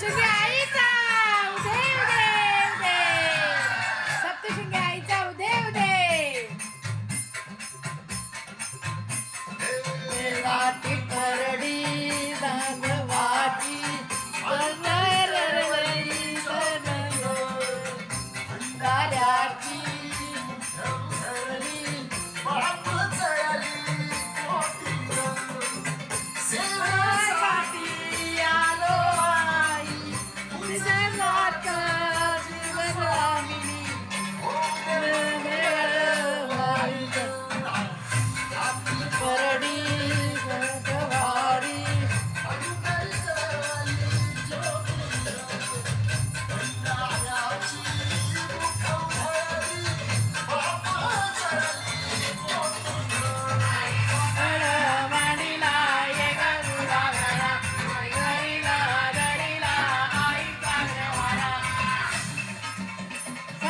谢谢。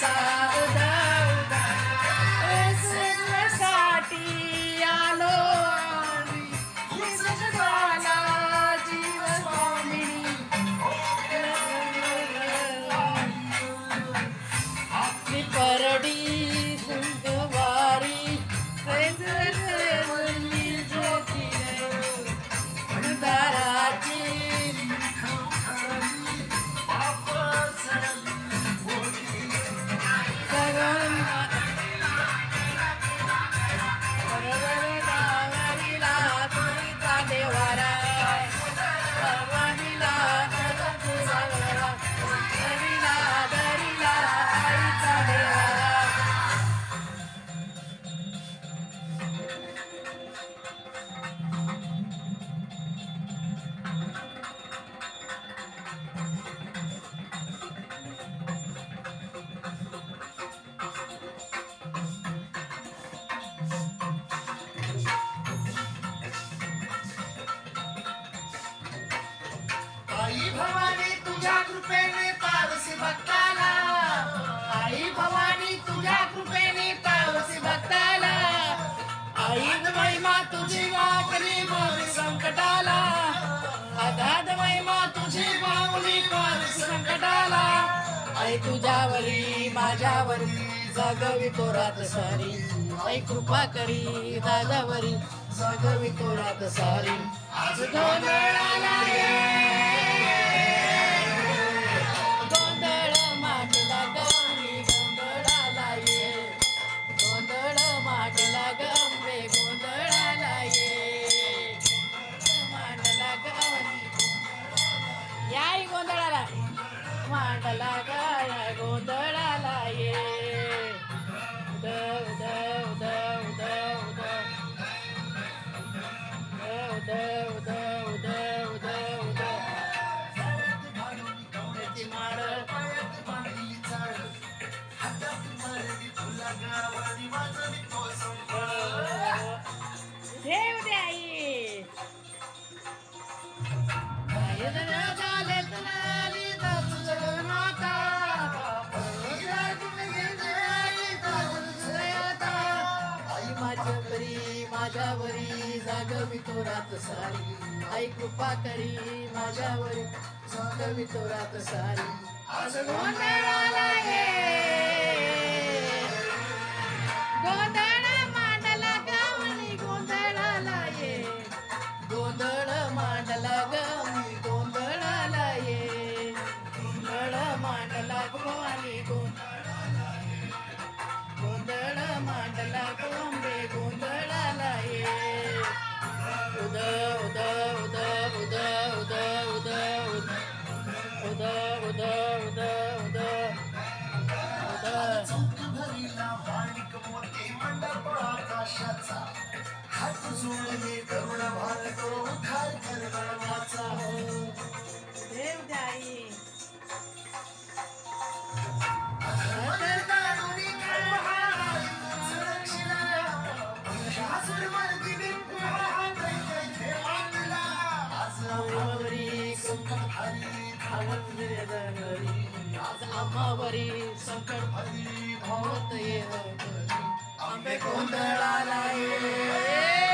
da. तुझ्या कृपेने पावसी भक्ताला. आई भवानी तुझ्या कृपेने पावसी भक्ताला. आई महिमा तुझी वाकली मोरी संकटाला. अगाध महिमा तुझी पावली पावसी संकटाला. आई तुझ्यावरी माझ्यावरी जागवी तोरात सारी. आई कृपा करी दादावरी जागवी तोरात सारी. आज गोंधळाला ये झाला गाया गोंधळाला ये. उदव उदव उदव उदव उदव उदव उदव उदव उदव उदव त्याची माझ्यावरी जागवितो रात सारी. आई कृपा करी माझ्यावरी जागवितो रात सारी. आज गोंधळ नावरी संकट भरी भवत ये आंबे गोंधळाला ये.